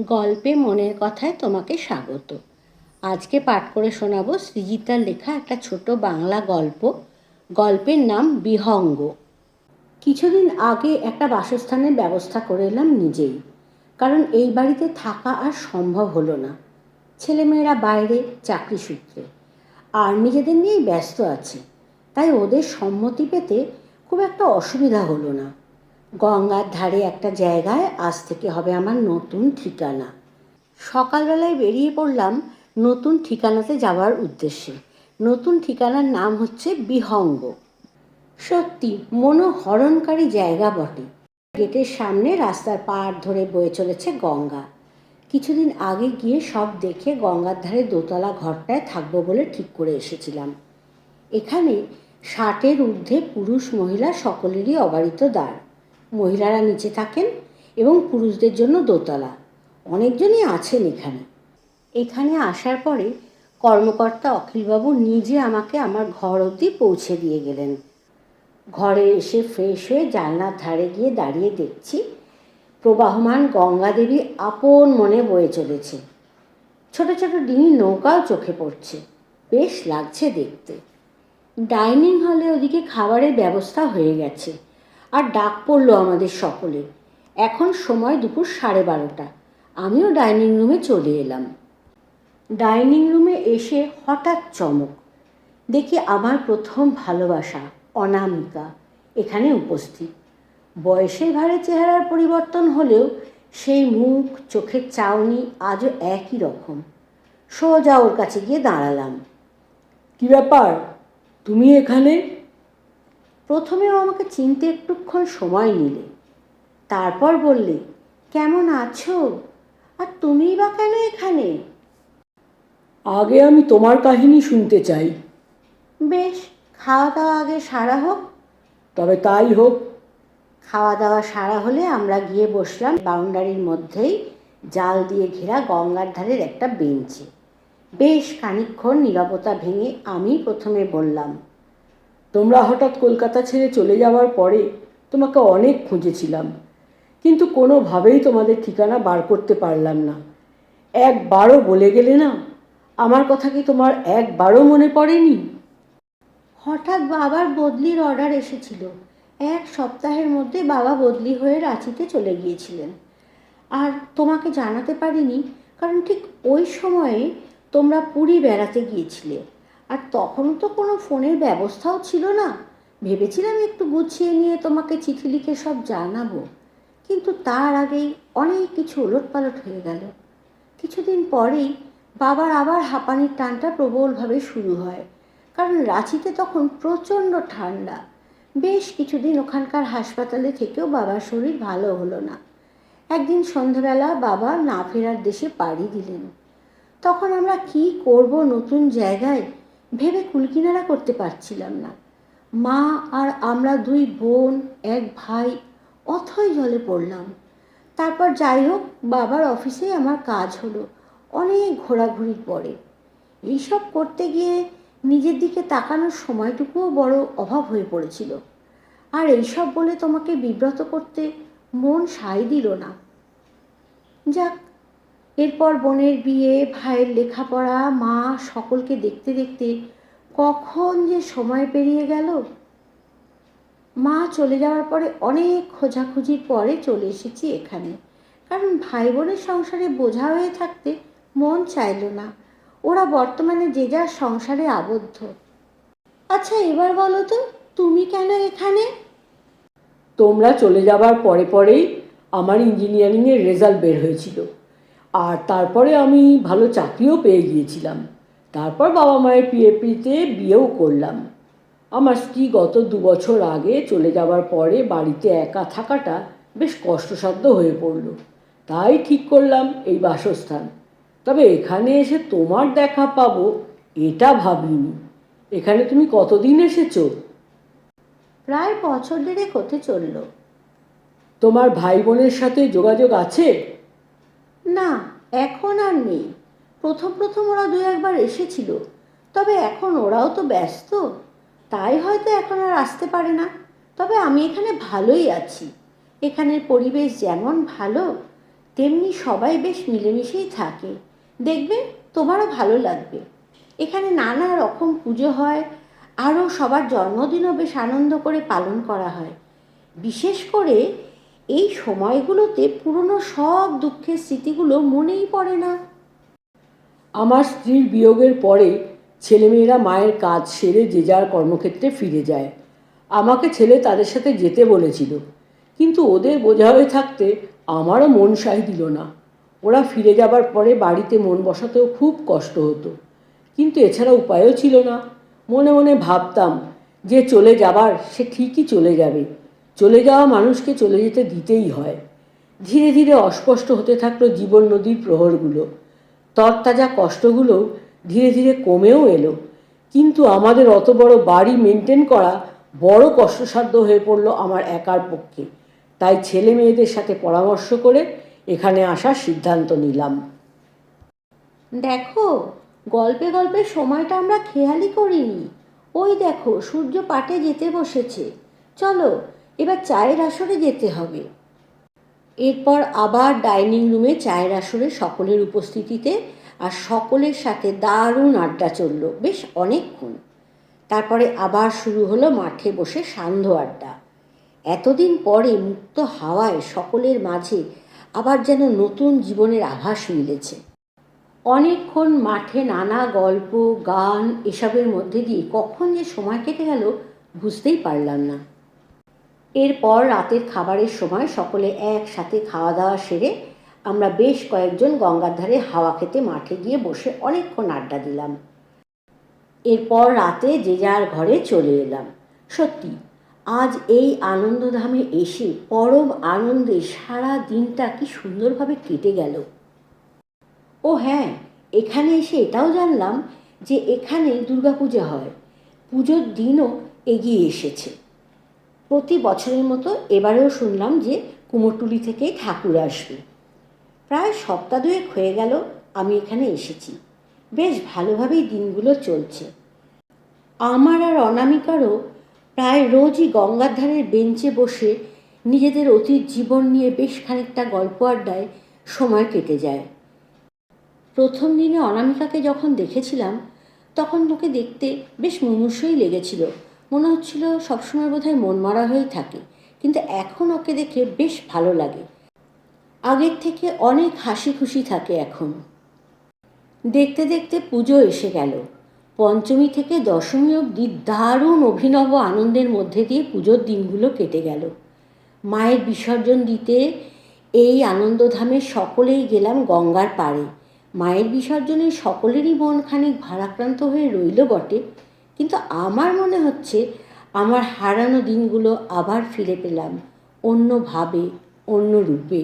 গল্পে মনের কথায় তোমাকে স্বাগত। আজকে পাঠ করে শোনাবো সৃজিতার লেখা একটা ছোট বাংলা গল্প। গল্পের নাম বিহঙ্গ। কিছুদিন আগে একটা বাসস্থানের ব্যবস্থা করে এলাম নিজেই। কারণ এই বাড়িতে থাকা আর সম্ভব হলো না। ছেলেমেয়েরা বাইরে, চাকরি সূত্রে। আর নিজেদের নিয়েই ব্যস্ত আছে। তাই ওদের সম্মতি পেতে খুব একটা অসুবিধা হলো না। গঙ্গার ধারে একটা জায়গায় আজ থেকে হবে আমার নতুন ঠিকানা। সকালবেলায় বেরিয়ে পড়লাম নতুন ঠিকানাতে যাওয়ার উদ্দেশ্যে। নতুন ঠিকানার নাম হচ্ছে বিহঙ্গ। সত্যি, মনোহরণকারী জায়গা বটে। গেটের সামনে রাস্তার পাড় ধরে বয়ে চলেছে গঙ্গা। কিছুদিন আগে গিয়ে সব দেখে গঙ্গার ধারে দোতলা ঘরটায় থাকব বলে ঠিক করে এসেছিলাম। এখানে ষাটের ঊর্ধ্বে পুরুষ মহিলা সকলেরই অবারিত দ্বার। মহিলারা নিচে থাকেন এবং পুরুষদের জন্য দোতলা। অনেকজনই আছেন এখানে। এখানে আসার পরে কর্মকর্তা অখিলবাবু নিজে আমাকে আমার ঘর অবধি পৌঁছে দিয়ে গেলেন। ঘরে এসে ফ্রেশ হয়ে জানলার ধারে গিয়ে দাঁড়িয়ে দেখছি, প্রবাহমান গঙ্গা দেবী আপন মনে বয়ে চলেছে। ছোট ছোট ডিঙি নৌকাও চোখে পড়ছে। বেশ লাগছে দেখতে। ডাইনিং হলে ওদিকে খাবারের ব্যবস্থা হয়ে গেছে। আর ডাক পড়ল আমাদের সকলের। এখন সময় দুপুর সাড়ে বারোটা। আমিও ডাইনিং রুমে চলে এলাম। ডাইনিং রুমে এসে হঠাৎ চমক। দেখি আমার প্রথম ভালোবাসা, অনামিকা, এখানে উপস্থিত। বয়সের ভারে চেহারার পরিবর্তন হলেও সেই মুখ, চোখের চাউনি আজও একই রকম। সোজা ওর কাছে গিয়ে দাঁড়ালাম। কি ব্যাপার? তুমি এখানে? প্রথমেও আমাকে চিনতে একটুক্ষণ সময় নিলে। তারপর বললে কেমন আছো? আর তুমিই বা কেন এখানে? আগে আমি তোমার কাহিনী শুনতে চাই। বেশ খাওয়া দাওয়া আগে সারা হোক। তবে তাই হোক। খাওয়া দাওয়া সারা হলে আমরা গিয়ে বসলাম বাউন্ডারির মধ্যেই জাল দিয়ে ঘেরা গঙ্গার ধারের একটা বেঞ্চে। বেশ খানিকক্ষণ নীরবতা ভেঙে আমি প্রথমে বললাম তোমরা হঠাৎ কলকাতা ছেড়ে চলে যাওয়ার পরে তোমাকে অনেক খুঁজেছিলাম, কিন্তু কোনোভাবেই তোমাদের ঠিকানা বার করতে পারলাম না। একবারও বলে গেলে না, আমার কথা কি তোমার একবারও মনে পড়েনি? হঠাৎ বাবার বদলির অর্ডার এসেছিল। এক সপ্তাহের মধ্যে বাবা বদলি হয়ে রাঁচিতে চলে গিয়েছিলেন। আর তোমাকে জানাতে পারিনি, কারণ ঠিক ওই সময়ে তোমরা পুরী বেড়াতে গিয়েছিলে। আর তখন তো কোনো ফোনের ব্যবস্থাও ছিল না। ভেবেছিলাম একটু গুছিয়ে নিয়ে তোমাকে চিঠি লিখে সব জানাব। কিন্তু তার আগেই অনেক কিছু ওলটপালট হয়ে গেল। কিছুদিন পরেই বাবার আবার হাঁপানির টানটা প্রবলভাবে শুরু হয়। কারণ রাঁচিতে তখন প্রচণ্ড ঠান্ডা। বেশ কিছুদিন ওখানকার হাসপাতালে থেকেও বাবার শরীর ভালো হলো না। একদিন সন্ধ্যাবেলা বাবা না ফেরার দেশে পাড়ি দিলেন। তখন আমরা কি করব নতুন জায়গায়? ভেবে কুলকিনারা করতে পারছিলাম না। মা আর আমরা দুই বোন, এক ভাই, অথই জলে পড়লাম। তারপর যাই হোক, বাবার অফিসে আমার কাজ হলো অনেক ঘোরাঘুরির পরে। এইসব করতে গিয়ে নিজের দিকে তাকানোর সময়টুকুও বড় অভাব হয়ে পড়েছিল। আর এইসব বলে তোমাকে বিব্রত করতে মন সায় দিল না। যাক এরপর বোনের বিয়ে, ভাইয়ের লেখাপড়া, মা সকলকে দেখতে দেখতে কখন যে সময় পেরিয়ে গেল। মা চলে যাওয়ার পরে অনেক খোঁজাখুঁজির পরে চলে এসেছি এখানে। কারণ ভাই বোনের সংসারে বোঝা হয়ে থাকতে মন চাইল না। ওরা বর্তমানে যে যার সংসারে আবদ্ধ। আচ্ছা এবার বলো তো, তুমি কেন এখানে? তোমরা চলে যাবার পরে পরেই আমার ইঞ্জিনিয়ারিংয়ের রেজাল্ট বের হয়েছিল। আর তারপরে আমি ভালো চাকরিও পেয়ে গিয়েছিলাম। তারপর বাবা মায়ের পিএপিতে বিয়েও করলাম। আমার স্ত্রী গত দু বছর আগে চলে যাওয়ার পরে বাড়িতে একা থাকাটা বেশ কষ্টসাধ্য হয়ে পড়ল। তাই ঠিক করলাম এই বাসস্থান। তবে এখানে এসে তোমার দেখা পাবো এটা ভাবিনি। এখানে তুমি কতদিন এসেছ? প্রায় বছর দেড়েক হতে চলল। তোমার ভাই বোনের সাথে যোগাযোগ আছে? না, এখন আর নেই। প্রথম প্রথম ওরা দু একবার এসেছিল। তবে এখন ওরাও তো ব্যস্ত। তাই হয়তো এখন আর আসতে পারে না। তবে আমি এখানে ভালোই আছি। এখানের পরিবেশ যেমন ভালো, তেমনি সবাই বেশ মিলেমিশেই থাকে। দেখবে, তোমারও ভালো লাগবে। এখানে নানা রকম পুজো হয়, আরও সবার জন্মদিনও বেশ আনন্দ করে পালন করা হয়। বিশেষ করে এই সময়গুলোতে পুরনো সব দুঃখের স্মৃতিগুলো মনেই পড়ে না। আমার স্ত্রীর বিয়োগের পরে ছেলেমেয়েরা মায়ের কাজ সেরে যে যার কর্মক্ষেত্রে ফিরে যায়। আমাকে ছেলে তাদের সাথে যেতে বলেছিল, কিন্তু ওদের বোঝা হয়ে থাকতে আমারও মন সাই দিল না। ওরা ফিরে যাবার পরে বাড়িতে মন বসাতেও খুব কষ্ট হতো, কিন্তু এছাড়া উপায়ও ছিল না। মনে মনে ভাবতাম, যে চলে যাবার সে ঠিকই চলে যাবে। চলে যাওয়া মানুষকে চলে যেতে দিতেই হয়। ধীরে ধীরে অস্পষ্ট হতে থাকল জীবন নদীর প্রহরগুলো। তরতাজা কষ্টগুলো ধীরে ধীরে কমেও এলো। কিন্তু আমাদের অত বড় বাড়ি মেনটেন করা বড় কষ্টসাধ্য হয়ে পড়ল আমার একার পক্ষে। তাই ছেলে মেয়েদের সাথে পরামর্শ করে এখানে আসার সিদ্ধান্ত নিলাম। দেখো, গল্পে গল্পে সময়টা আমরা খেয়ালই করিনি। ওই দেখো, সূর্য পাটে যেতে বসেছে। চলো এবার চায়ের আসরে যেতে হবে। এরপর আবার ডাইনিং রুমে চায়ের আসরে সকলের উপস্থিতিতে আর সকলের সাথে দারুণ আড্ডা চলল বেশ অনেকক্ষণ। তারপরে আবার শুরু হলো মাঠে বসে সান্ধ্য আড্ডা। এতদিন পরে মুক্ত হাওয়ায় সকলের মাঝে আবার যেন নতুন জীবনের আভাস মিলেছে। অনেকক্ষণ মাঠে নানা গল্প, গান এসবের মধ্যে দিয়ে কখন যে সময় কেটে গেল বুঝতেই পারলাম না। এরপর রাতের খাবারের সময় সকলে একসাথে খাওয়া দাওয়া সেরে আমরা বেশ কয়েকজন গঙ্গার ধারে হাওয়া খেতে মাঠে গিয়ে বসে অনেকক্ষণ আড্ডা দিলাম। এরপর রাতে যে যার ঘরে চলে এলাম। সত্যি, আজ এই আনন্দধামে এসে পরম আনন্দে সারা দিনটা কি সুন্দরভাবে কেটে গেল। ও হ্যাঁ এখানে এসে এটাও জানলাম যে এখানে দুর্গাপূজা হয়। পুজোর দিনও এগিয়ে এসেছে। প্রতি বছরের মতো এবারেও শুনলাম যে কুমোরটুলি থেকে ঠাকুর আসবে। প্রায় সপ্তাহ দুয়েক হয়ে গেল আমি এখানে এসেছি। বেশ ভালোভাবেই দিনগুলো চলছে। আমার আর অনামিকারও প্রায় রোজই গঙ্গার ধারের বেঞ্চে বসে নিজেদের অতীত জীবন নিয়ে বেশ খানিকটা গল্প আড্ডায় সময় কেটে যায়। প্রথম দিনে অনামিকাকে যখন দেখেছিলাম, তখন তোকে দেখতে বেশ মুমূর্ষই লেগেছিল। মনে হচ্ছিল সবসময় বোধহয় মন মারা হয়েই থাকে, কিন্তু এখন ওকে দেখে বেশ ভালো লাগে। আগের থেকে অনেক হাসি খুশি থাকে এখন। দেখতে দেখতে পুজো এসে গেল। পঞ্চমী থেকে দশমী অবধি দারুণ অভিনব আনন্দের মধ্যে দিয়ে পুজোর দিনগুলো কেটে গেল। মায়ের বিসর্জন দিতে এই আনন্দধামে সকলেই গেলাম গঙ্গার পাড়ে। মায়ের বিসর্জনে সকলেরই মন খানিক ভারাক্রান্ত হয়ে রইল বটে। কিন্তু আমার মনে হচ্ছে আমার হারানো দিনগুলো আবার ফিরে পেলাম অন্যভাবে অন্য রূপে